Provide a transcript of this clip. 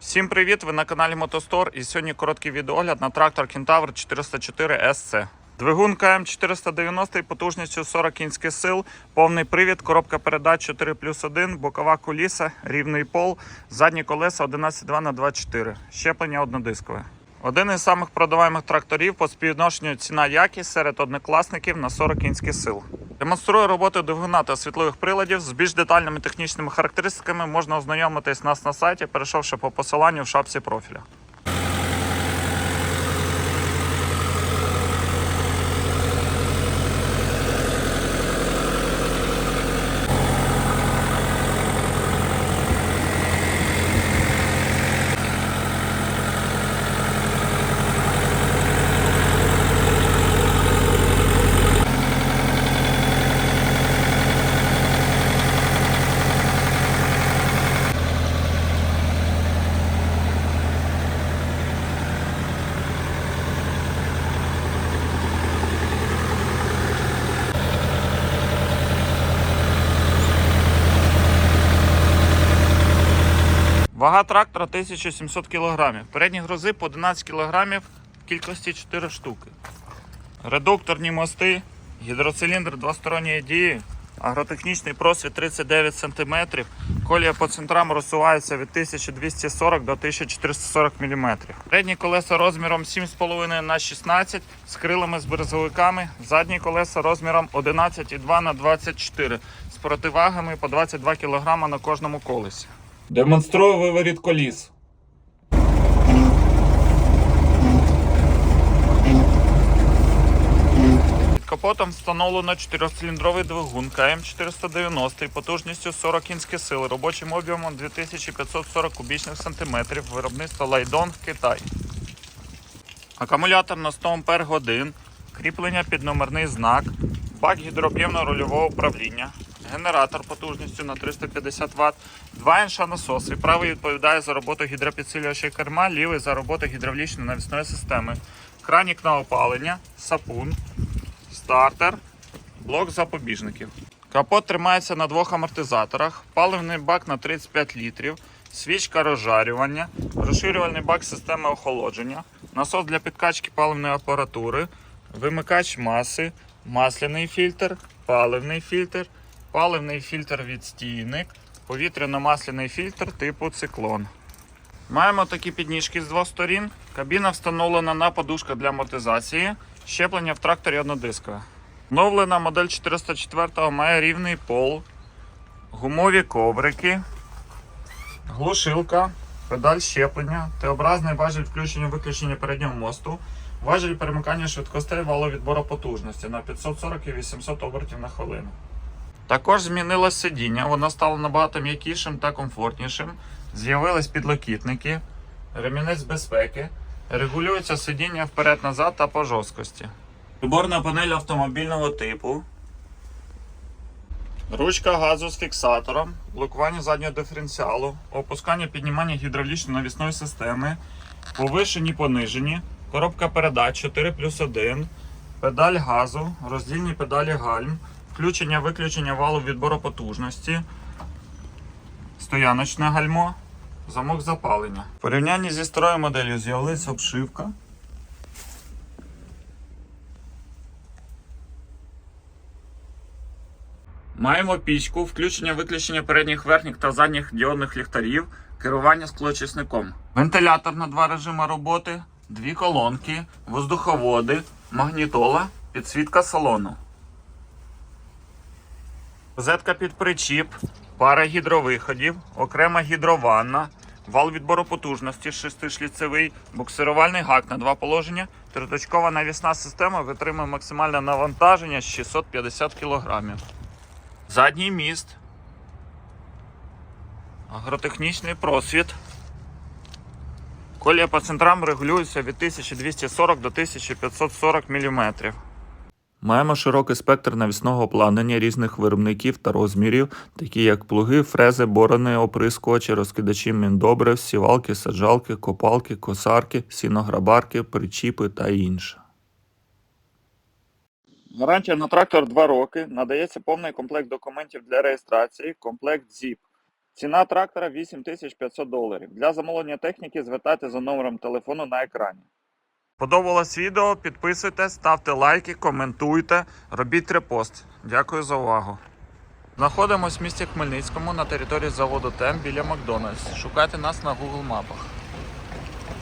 Всім привіт! Ви на каналі Мотостор і сьогодні короткий відеогляд на трактор Кентавр 404 SC. Двигун КМ 490 потужністю 40 кінських сил, повний привід, коробка передач 4 плюс 1, бокова куліса, рівний пол, задні колеса 11,2 на 24 щеплення однодискове. Один із самих продаваємих тракторів по співвідношенню ціна-якість серед однокласників на 40 кінських сил. Демонструю роботу двигуна та світлових приладів з більш детальними технічними характеристиками можна ознайомитись нас на сайті, перейшовши по посиланню в шапці профіля. Вага трактора 1700 кг. Передні грузи по 11 кг в кількості 4 штуки. Редукторні мости, гідроциліндр двосторонньої дії, агротехнічний просвіт 39 см. Колія по центрам розсувається від 1240 до 1440 мм. Передні колеса розміром 7,5 на 16 з крилами з березовиками. Задні колеса розміром 11,2 на 24 з противагами по 22 кг на кожному колесі. Демонструю виворіт коліс. Під капотом встановлено 4-циліндровий двигун КМ490 потужністю 40 кінських сил, робочим об'ємом 2540 кубічних сантиметрів, виробництво Лайдон Китай. Акумулятор на 100 Ампер кріплення під номерний знак, бак гідрооб'ємного рульового управління, генератор потужністю на 350 Вт, два інша насоси. Правий відповідає за роботу гідропідсилювача керма, лівий за роботу гідравлічної навісної системи, кранік на опалення, сапун, стартер, блок запобіжників. Капот тримається на двох амортизаторах, паливний бак на 35 літрів, свічка розжарювання, розширювальний бак системи охолодження, насос для підкачки паливної апаратури, вимикач маси, масляний фільтр, паливний фільтр, паливний фільтр відстійник, повітряно-масляний фільтр типу циклон. Маємо такі підніжки з двох сторін. Кабіна встановлена на подушках для амортизації. Щеплення в тракторі однодискове. Вновлена модель 404 має рівний пол, гумові коврики, глушилка, педаль щеплення, Т-образний важіль включення-виключення переднього мосту, важіль перемикання швидкостей валу відбору потужності на 540 і 800 обертів на хвилину. Також змінилось сидіння, воно стало набагато м'якішим та комфортнішим. З'явились підлокітники, ремінець безпеки, регулюється сидіння вперед-назад та по жорсткості. Приборна панель автомобільного типу. Ручка газу з фіксатором, блокування заднього диференціалу, опускання піднімання гідравлічної навісної системи, повишені понижені, коробка передач 4 плюс 1, педаль газу, роздільні педалі гальм, включення виключення валу відбору потужності, стояночне гальмо, замок запалення. В порівнянні зі старою моделлю з'явилася обшивка. Маємо пічку, включення виключення передніх верхніх та задніх діодних ліхтарів, керування склоочисником. Вентилятор на два режими роботи, дві колонки, воздуховоди, магнітола, підсвітка салону. Розетка під причіп, пара гідровиходів, окрема гідрованна, вал відбору потужності шестишліцевий, буксирувальний гак на два положення, триточкова навісна система витримує максимальне навантаження з 650 кг. Задній міст, агротехнічний просвіт. Колія по центрам регулюється від 1240 до 1540 мм. Маємо широкий спектр навісного обладнання різних виробників та розмірів, такі як плуги, фрези, борони, оприскувачі, розкидачі міндобрив, сівалки, саджалки, копалки, косарки, сінограбарки, причіпи та інше. Гарантія на трактор 2 роки. Надається повний комплект документів для реєстрації, комплект ZIP. Ціна трактора 8500 доларів. Для замовлення техніки звертайте за номером телефону на екрані. Подобалось відео? Підписуйтесь, ставте лайки, коментуйте, робіть репост. Дякую за увагу. Знаходимось в місті Хмельницькому на території заводу ТЕМ біля Макдональдс. Шукайте нас на Google мапах.